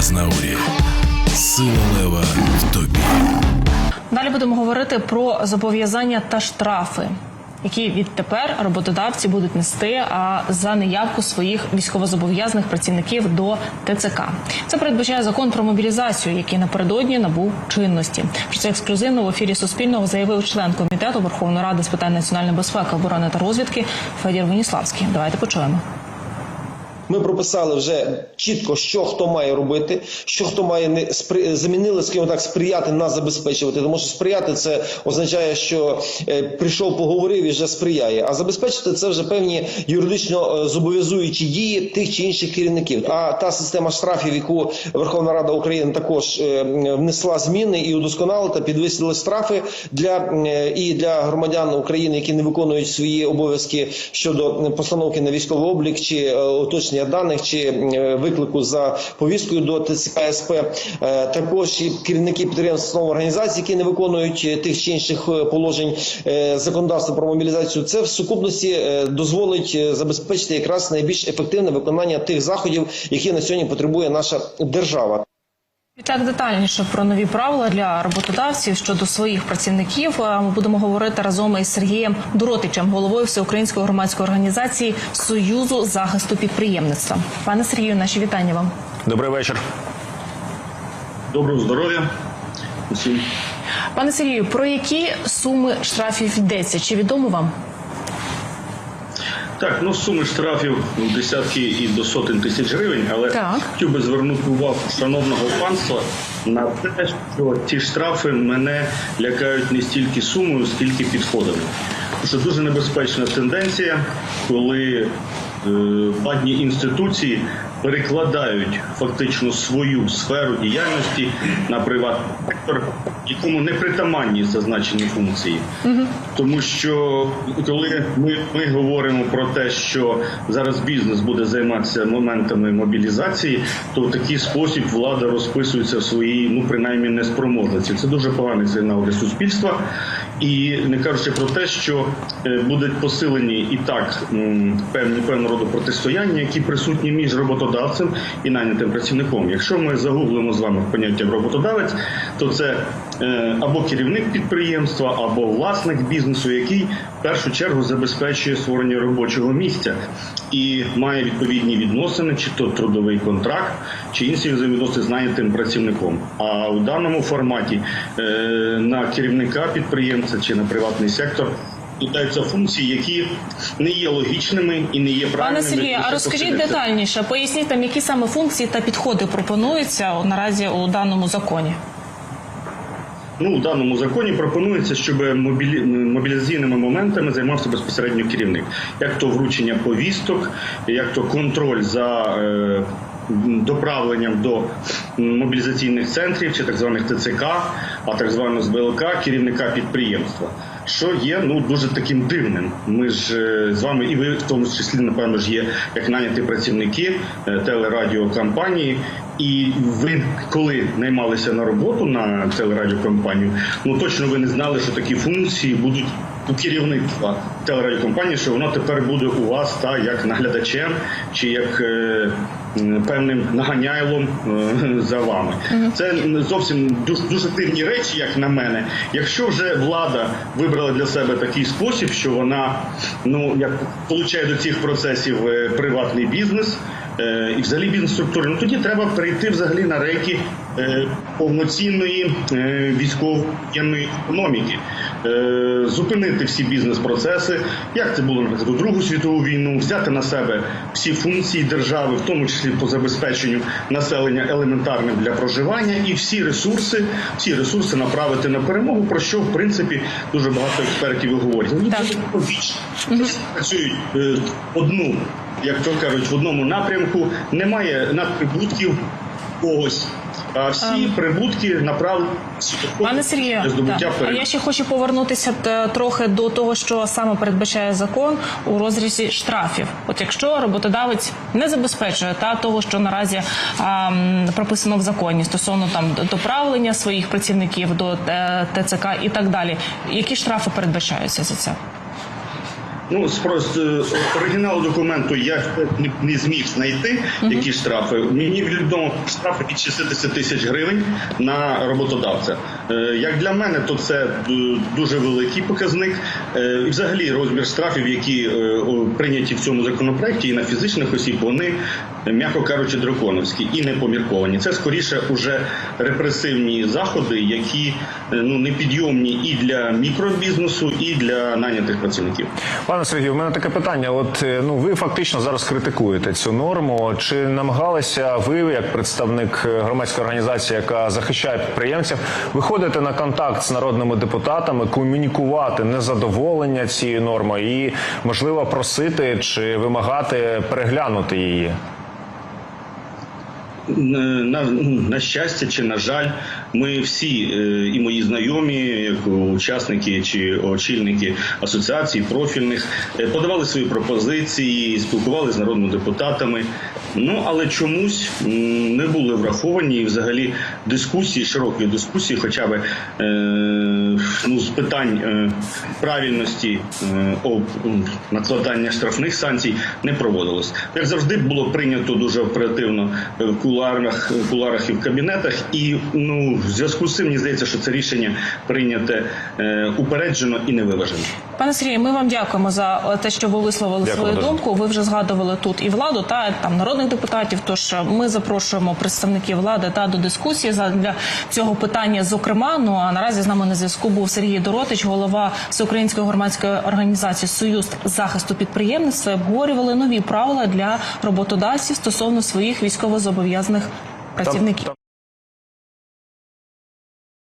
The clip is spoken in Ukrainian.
Азнаурі. Сила лева в тобі. Далі будемо говорити про зобов'язання та штрафи, які відтепер роботодавці будуть нести а, за неявку своїх військовозобов'язаних працівників до ТЦК. Це передбачає закон про мобілізацію, який напередодні набув чинності. Про це ексклюзивно в ефірі Суспільного заявив член комітету Верховної Ради з питань національної безпеки, оборони та розвідки Федір Веніславський. Давайте почуємо. Ми прописали вже чітко, що хто має робити, що хто має не спри... замінили, скажімо так, сприяти нас забезпечувати. Тому що сприяти це означає, що е, прийшов, поговорив і вже сприяє. А забезпечити це вже певні юридично е, зобов'язуючі дії тих чи інших керівників. А та система штрафів, яку Верховна Рада України також е, внесла зміни і удосконалила та підвисили штрафи для і для громадян України, які не виконують свої обов'язки щодо постановки на військовий облік чи е, уточнення даних чи е, виклику за повісткою до ТЦК. Е, Також і керівники підприємств організацій, які не виконують е, тих чи інших положень законодавства про мобілізацію. Це в сукупності дозволить забезпечити якраз найбільш ефективне виконання тих заходів, які на сьогодні потребує наша держава. І так детальніше про нові правила для роботодавців щодо своїх працівників. Ми будемо говорити разом із Сергієм Доротичем, головою всеукраїнської громадської організації Союзу захисту підприємництва. Пане Сергію, наші вітання вам. Добрий вечір. Доброго здоров'я усім. Пане Сергію, про які суми штрафів йдеться? Чи відомо вам? Так, ну суми штрафів в десятки і до сотень тисяч гривень, але Так. хотів би звернути увагу шановного панства на те, що ці штрафи мене лякають не стільки сумою, скільки підходами. Це дуже небезпечна тенденція, коли е, владні інституції перекладають фактично свою сферу діяльності на приватний сектор, якому не притаманні зазначені функції. Тому що коли ми, ми говоримо про те, що зараз бізнес буде займатися моментами мобілізації, то в такий спосіб влада розписується в своїй, ну принаймні, неспроможності. Це дуже поганий сигнал для суспільства. І не кажучи про те, що е, будуть посилені і так певні певного роду протистояння, які присутні між роботодавцем і нанятим працівником. Якщо ми загуглимо з вами поняття роботодавець, то це е, або керівник підприємства, або власник бізнесу, який в першу чергу забезпечує створення робочого місця і має відповідні відносини, чи то трудовий контракт, чи інші взаємовідносини з нанятим працівником. А у даному форматі е, на керівника підприємця чи на приватний сектор. Додаються функції, які не є логічними і не є правильними. Пане Сергію, а розкажіть детальніше, поясніть там, які саме функції та підходи пропонуються наразі у даному законі. Ну, у даному законі пропонується, щоб мобілі... мобілізаційними моментами займався безпосередньо керівник, як то вручення повісток, як то контроль за е... доправленням до мобілізаційних центрів чи так званих ТЦК, а так званого ЗБЛК керівника підприємства. Що є ну дуже таким дивним. Ми ж е, з вами, і ви в тому числі, напевно, ж є як наняті працівники е, телерадіокомпанії. І ви, коли наймалися на роботу на телерадіокомпанію, ну точно ви не знали, що такі функції будуть у керівництва телерадіокомпанії, що воно тепер буде у вас та як наглядачем чи як е, певним наганяйлом е, за вами. Це зовсім дуже, дуже дивні речі, як на мене. Якщо вже влада вибрала для себе такий спосіб, що вона ну як получає до цих процесів е, приватний бізнес. Е, І взагалі бізнес-структури, ну тоді треба перейти взагалі на рейки е, повноцінної е, військово-воєнної економіки, зупинити всі бізнес-процеси, як це було наприклад у Другу світову війну, взяти на себе всі функції держави, в тому числі по забезпеченню населення елементарним для проживання, і всі ресурси, всі ресурси направити на перемогу, про що в принципі дуже багато експертів і говорять. Ну, працюють одну, як то кажуть, в одному напрямку. Немає надприбутків когось. А всі прибутки направлені Пане Сергію, здобуття а я ще хочу повернутися трохи до того, що саме передбачає закон у розрізі штрафів. От якщо роботодавець не забезпечує та того, що наразі а, прописано в законі стосовно там доправлення своїх працівників до е, ТЦК і так далі, які штрафи передбачаються за це? Ну, з просто е, оригіналу документу я не, не зміг знайти які штрафи. Мені відомо штрафи від 60 тисяч гривень на роботодавця. Е, Як для мене, то це е, дуже великий показник. Е, взагалі розмір штрафів, які прийняті в цьому законопроекті, і на фізичних осіб, вони, м'яко кажучи, драконовські і не помірковані. Це скоріше уже репресивні заходи, які ну непідйомні і для мікробізнесу, і для нанятих працівників. Пане Сергію, в мене таке питання. От ну ви фактично зараз критикуєте цю норму. Чи намагалися ви, як представник громадської організації, яка захищає підприємців, виходити на контакт з народними депутатами, комунікувати незадоволення цією нормою і можливо просити чи вимагати переглянути її? На, ну, на щастя чи на жаль, ми всі е, і мої знайомі, як учасники чи очільники асоціацій профільних, е, подавали свої пропозиції, спілкувалися з народними депутатами. Ну але чомусь не були враховані і взагалі дискусії, широкої дискусії, хоча б е, ну, з питань правильності накладання штрафних санкцій не проводилось. Як завжди було прийнято дуже оперативно в куларах, куларах і в кабінетах. І ну в зв'язку з цим мені здається, що це рішення прийняте е, упереджено і невиважено. Пане Сергію, ми вам дякуємо за те, що ви висловили Дякую свою дуже. думку. Ви вже згадували тут і владу, та там народних депутатів. Тож ми запрошуємо представників влади та до дискусії для цього питання. Зокрема, ну а наразі з нами на зв'язку був Сергій Доротич, голова всеукраїнської громадської організації Союз захисту підприємництва. Обговорювали нові правила для роботодавців стосовно своїх військовозобов'язаних працівників.